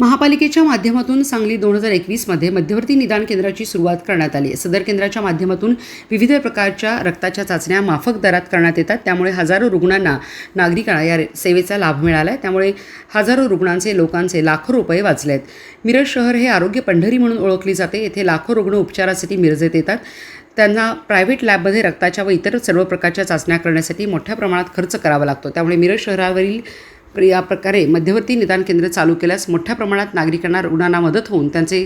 महापालिकेच्या माध्यमातून सांगली दोन हजार एकवीसमध्ये मध्यवर्ती निदान केंद्राची सुरुवात करण्यात आली. सदर केंद्राच्या माध्यमातून विविध प्रकारच्या रक्ताच्या चाचण्या माफक दरात करण्यात येतात. त्यामुळे हजारो रुग्णांना नागरिकांना या सेवेचा लाभ मिळाला आहे त्यामुळे हजारो रुग्णांचे लोकांचे लाखो रुपये वाचले आहेत मिरज शहर हे आरोग्य पंढरी म्हणून ओळखली जाते. येथे लाखो रुग्ण उपचारासाठी मिरजेत येतात. त्यांना प्रायव्हेट लॅबमध्ये रक्ताच्या व इतर सर्व प्रकारच्या चाचण्या करण्यासाठी मोठ्या प्रमाणात खर्च करावा लागतो. त्यामुळे मिरज शहरावरील या प्रकारे मध्यवर्ती निदान केंद्र चालू केल्यास मोठ्या प्रमाणात नागरिकांना रुग्णांना मदत होऊन त्यांचे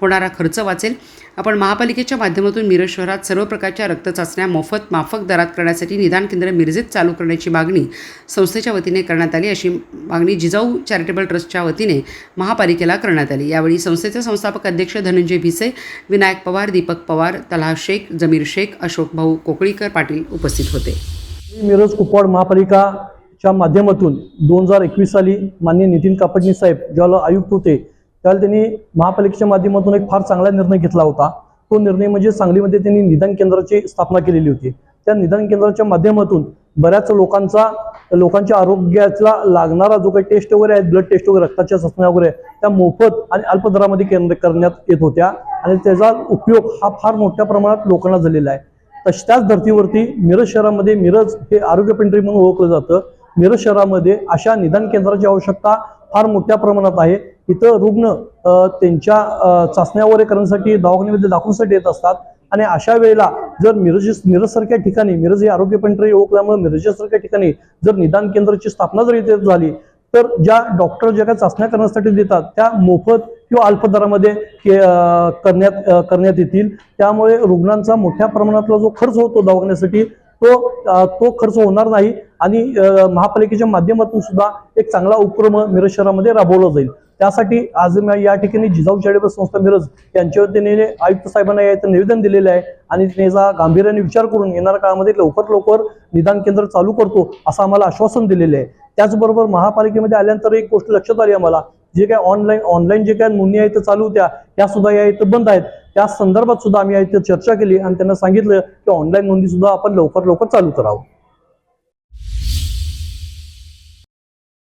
होणारा खर्च वाचेल. आपण महापालिकेच्या माध्यमातून मिरज शहरात सर्व प्रकारच्या रक्त चाचण्या मोफत माफक दरात करण्यासाठी निदान केंद्र मिरजेत चालू करण्याची मागणी संस्थेच्या वतीने करण्यात आली. अशी मागणी जिजाऊ चॅरिटेबल ट्रस्टच्या वतीने महापालिकेला करण्यात आली. यावेळी संस्थेचे संस्थापक अध्यक्ष धनंजय भिसे विनायक पवार दीपक पवार तलाह शेख जमीर शेख अशोक भाऊ कोकळीकर पाटील उपस्थित होते. मिरज कुपवाड च्या माध्यमातून दोन हजार एकवीस साली माननीय नितीन कापडणी साहेब ज्याला आयुक्त होते त्यावेळेला त्यांनी महापालिकेच्या माध्यमातून एक फार चांगला निर्णय घेतला होता. तो निर्णय म्हणजे सांगलीमध्ये त्यांनी निदान केंद्राची स्थापना केलेली होती. त्या निदान केंद्राच्या माध्यमातून बऱ्याच लोकांचा लोकांच्या आरोग्याला लागणारा जो काही टेस्ट वगैरे आहेत ब्लड टेस्ट वगैरे रक्ताच्या चाचण्या वगैरे त्या मोफत आणि अल्प दरामध्ये केंद्र करण्यात येत होत्या. आणि त्याचा उपयोग हा फार मोठ्या प्रमाणात लोकांना झालेला आहे. तश त्याच धर्तीवरती मिरज शहरामध्ये मिरज हे आरोग्य पेंट्री म्हणून ओळखलं जातं. मिरज शहरामध्ये अशा निदान केंद्राची आवश्यकता फार मोठ्या प्रमाणात आहे. इथं रुग्ण त्यांच्या चाचण्या वगैरे करण्यासाठी दवाखान्यामध्ये दाखवण्यासाठी येत असतात. आणि अशा वेळेला जर मिरज मिरजसारख्या ठिकाणी मिरज हे आरोग्य पेंट्री ओळखल्यामुळे मिरजसारख्या ठिकाणी जर निदान केंद्राची स्थापना जर इथे झाली तर ज्या डॉक्टर ज्या काही चाचण्या करण्यासाठी देतात त्या मोफत किंवा अल्प दरामध्ये के- करण्यात करण्यात येतील. त्यामुळे रुग्णांचा मोठ्या प्रमाणातला जो खर्च होतो दवाखान्यासाठी तो तो खर्च होणार नाही. आणि महापालिकेच्या माध्यमातून सुद्धा एक चांगला उपक्रम मिरज शहरामध्ये राबवला जाईल. त्यासाठी आज मी या ठिकाणी जिजाऊ चॅरिटेबल संस्था मिरज यांच्या वतीने आयुक्त साहेबांना याचं निवेदन दिलेलं आहे आणि त्याचा गांभीर्याने विचार करून येणाऱ्या काळामध्ये लवकर लवकर निदान केंद्र चालू करतो असं आम्हाला आश्वासन दिलेलं आहे. त्याचबरोबर महापालिकेमध्ये आल्यानंतर एक गोष्ट लक्षात आली आम्हाला जे काय ऑनलाईन ऑनलाईन जे काय नोंदणी आहेत चालू होत्या त्या सुद्धा या इथं बंद आहेत. त्या संदर्भात सुद्धा आम्ही या इथं चर्चा केली आणि त्यांना सांगितलं की ऑनलाईन नोंदी सुद्धा आपण लवकर लवकर चालू करावं.